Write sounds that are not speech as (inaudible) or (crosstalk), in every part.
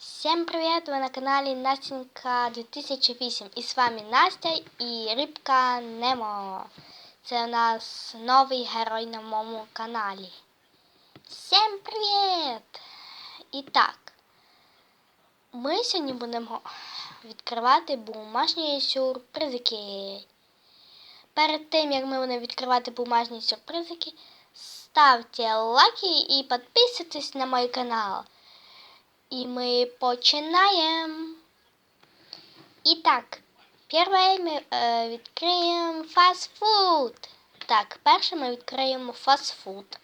Всем привет! Вы на канале Настенька 2008 і з вами Настя і Рибка Немо. Це у нас новий герой на моєму каналі. Всем привіт! І так, ми сьогодні будемо відкривати бумажні сюрпризики. Перед тим, як ми будемо відкривати бумажні сюрпризики, ставте лайки і підписуйтесь на мой канал. І ми починаємо. І так, перше ми е, відкриємо фастфуд. Так, перше ми відкриємо фастфуд.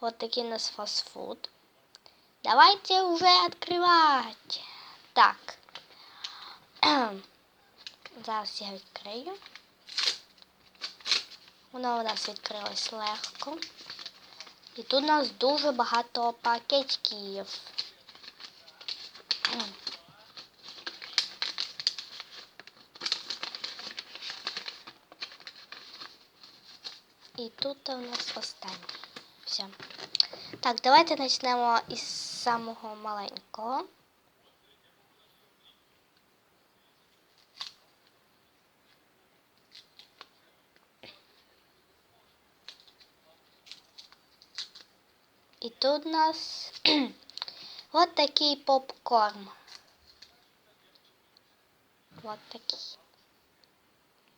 Вот такий у нас фастфуд. Давайте вже відкривати. Так. (clears throat) Зараз я відкрию. Воно у нас відкрилось легко. І тут у нас дуже багато пакетиків. І тут у нас останній. Все. Так, давайте почнемо із самого маленького. І тут у нас вот такий попкорн. Вот такий.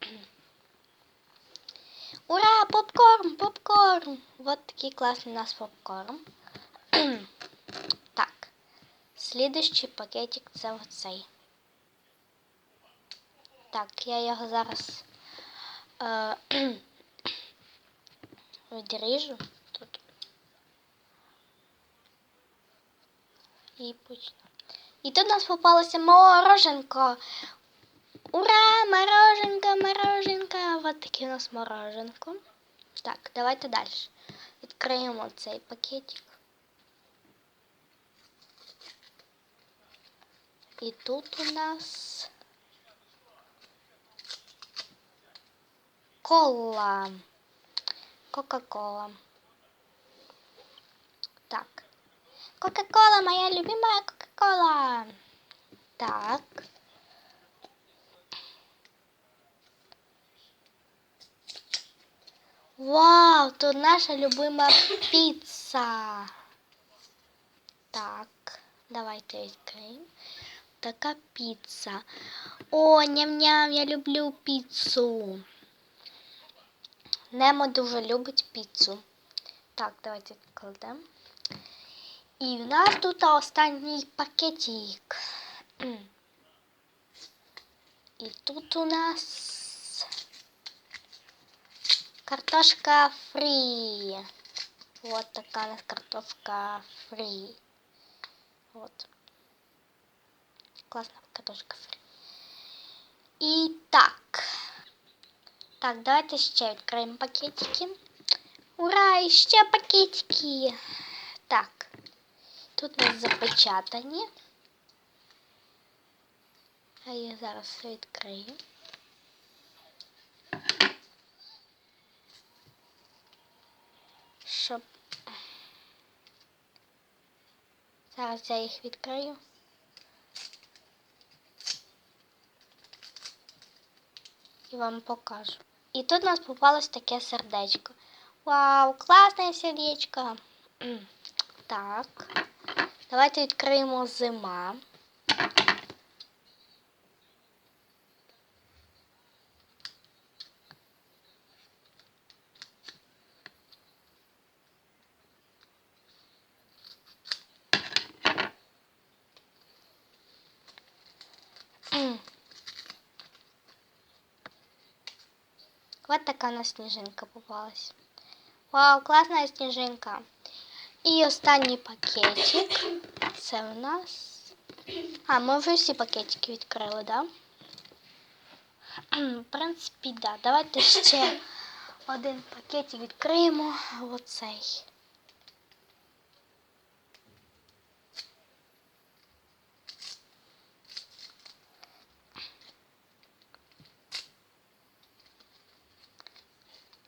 (clears throat) Ура, попкорн, попкорн! Вот такий классный у нас попкорн. (clears throat) так, слідущий пакетик це оцей. Так, я його зараз (clears throat) е, відріжу І почну. І тут у нас попалося мороженко. Ура! Мороженка, мороженка! Вот таке у нас мороженко. Так, давайте далі. Відкриємо цей пакетик. І тут у нас кола. Кока-кола. Так. Кока-кола, моя любимая Кока-кола. Так. Вау, тут наша любима піца. Так, давайте відкриємо. Така піца. О, ням-ням, я люблю піцу. Немо дуже любить піцу. Так, давайте відкладемо. І в нас тут останній пакетик. І тут у нас картошка фри. Вот такая у нас картошка фри. Вот. Классная картошка фри. І так. Так, давайте ще відкриємо пакетики. Ура, і ще пакетики. Тут у нас запечатані. Я зараз все відкрию. Щоб зараз я їх відкрию. І вам покажу. І тут у нас попалось таке сердечко. Вау, класне сердечко. Так. Давайте відкриємо зима. Вот такая у нас снежинка попалась. Вау, классная снежинка. І останній пакетик. Це у нас. А, ми вже всі пакетики відкрили, да? В принципі, да. Давайте ще один пакетик відкриємо. Оцей.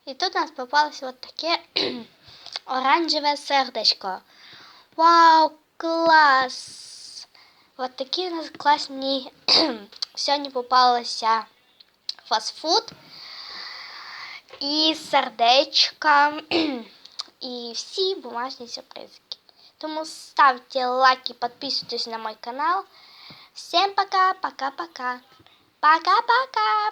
І тут у нас попалось вот таке оранжеве сердечко. Вау, клас! От такі у нас класні (clears throat) сьогодні попалися фастфуд і сердечка (clears throat) і всі бумажні сюрпризики. Тому ставте лайки, підписуйтесь на мой канал. Всем пока, пока-пока. Пока-пока.